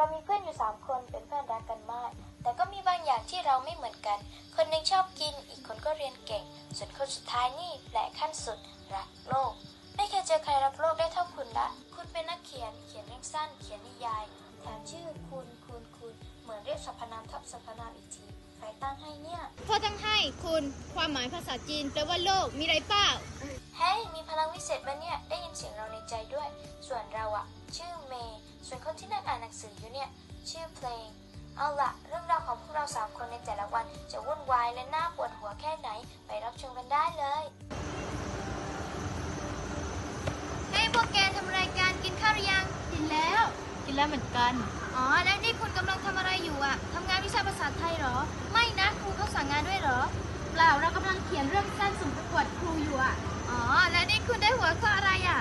เรามีเพื่อนอยู่สามคนเป็นเพื่อนรักกันมาก แต่ก็มีบางอย่างที่เราไม่เหมือนกัน คนหนึ่งชอบกิน อีกคนก็เรียนเก่ง ส่วนคนสุดท้ายนี่แปลกขั้นสุด รักโลก ไม่เคยเจอใครรักโลกได้เท่าคุณละ คุณเป็นนักเขียน เขียนเรื่องสั้น เขียนนิยาย แถมชื่อคุณ คุณ คุณ เหมือนเรียกสรรพนามทับสรรพนามอีกที ใครตั้งให้เนี่ยพ่อตั้งให้ คุณ ความหมายภาษาจีนแปลว่าโลก มีไรเปล่า เฮ้ยมีพลังวิเศษปะเนี่ย ได้ยินเสียงเราในใจด้วย ส่วนเราอะชื่อเมย์ส่วนคนที่นั่งอ่านหนังสืออยู่เนี่ย ชื่อเพลง เอาล่ะเรื่องราวของพวกเราสามคนในแต่ละวันจะวุ่นวายและน่าปวดหัวแค่ไหน ไปรับชมกันได้เลยเฮ้ยพวกแกทำรายการกินข้าวหรือยัง กินแล้ว กินแล้วเหมือนกัน อ๋อ แล้วนี่คุณกำลังทำอะไรอยู่อะทำงานวิชาภาษาไทยเหรอ ไม่นะครูเขาสั่งงานด้วยเหรอ เปล่าเรากำลังเขียนเรื่องสั้นส่งประกวดครูอยู่อะอ๋อ แล้วนี่คุณได้หัวข้ออะไรอะ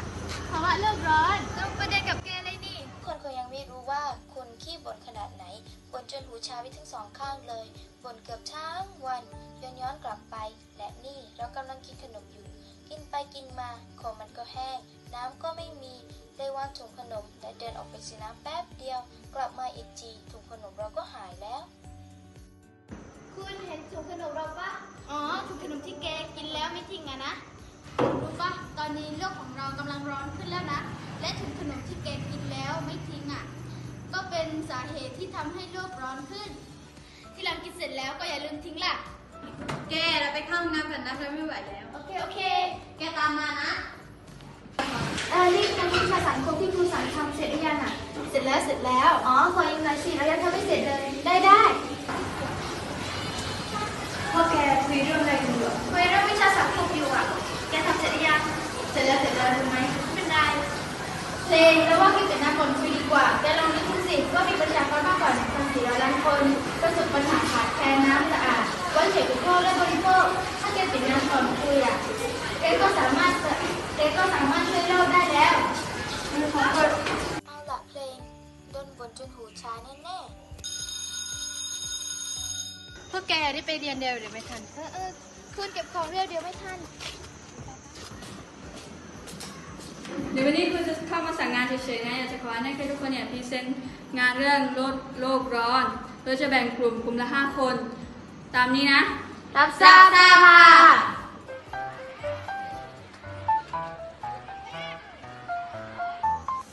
ภาวะโลกร้อนตรงประเด็นกับแกเลยนี่คนคงยังไม่รู้ว่าคุณขี้บ่นขนาดไหนบ่นจนหูชาไปทั้งสองข้างเลยบ่นเกือบทั้งวันย้อนย้อนกลับไป และนี่เรากำลังกินขนมอยู่ กินไปกินมาคอมันก็แห้ง น้ำก็ไม่มีเลยวางถุงขนมและเดินออกไปซื้อน้ำแป๊บเดียว กลับมาอีกทีถุงขนมเราก็หายแล้ว นะรู้ปะตอนนี้โลกของเรากำลังร้อนขึ้นแล้วนะ และถุงขนมที่แกกินแล้วไม่ทิ้งอะก็เป็นสาเหตุที่ทำให้โลกร้อนขึ้น ที่หลังกินเสร็จแล้วก็อย่าลืมทิ้งล่ะ แกเราไปเข้าห้องน้ำกันนะเราไม่ไหวแล้ว โอเค โอเค แกตามมานะเออรีบทำวิชาสังคมที่ครูสั่งทำเสร็จหรือยังอะ เสร็จแล้ว เสร็จแล้ว อ๋อขออีกหน่อยสิเรายังทำไม่เสร็จเลย บริโภคถ้าแกปิดน้ำก่อนคุยอะแกก็สามารถแกก็สามารถช่วยโลกได้แล้วเอาล่ะเพลงโดนบ่นจนหูชาแน่พวกแกได้ไปเรียนเร็วเดี๋ยวไม่ทัน เออเออคุณเก็บของเร็วเดี๋ยวไม่ทันเดี๋ยววันนี้คุณจะเข้ามาสั่งงานเฉยๆนะอยากจะขอให้ทุกคนเนี่ยพรีเซนต์งานเรื่องลดโลกร้อน โดยจะแบ่งกลุ่มกลุ่มละห้าคน ตามนี้นะ รับทราบค่ะ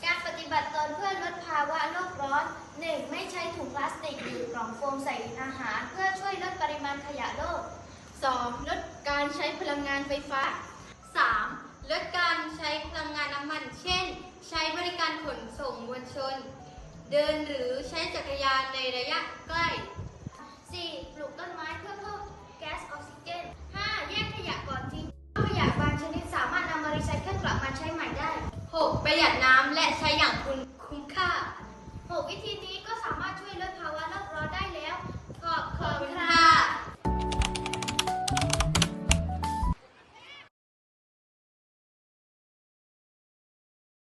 การปฏิบัติตนเพื่อลดภาวะโลกร้อน 1. ไม่ใช้ถุงพลาสติกหรือกล่องโฟมใส่อาหาร เพื่อช่วยลดปริมาณขยะโลก 2. ลดการใช้พลังงานไฟฟ้า 3. ลดการใช้พลังงานน้ำมัน เช่น ใช้บริการขนส่งมวลชน เดินหรือใช้จักรยานในระยะใกล้ 4. ปลูกต้นไม้เพื่อเพิ่ม ก๊สออกซิเจน 5. แยกขยะก่อนทิ้งขยะบางชนิดสามารถนำมารีไซเคิลกลับมาใช้ใหม่ได้ 6. ประหยัดน้ำและใช้อย่างคุณ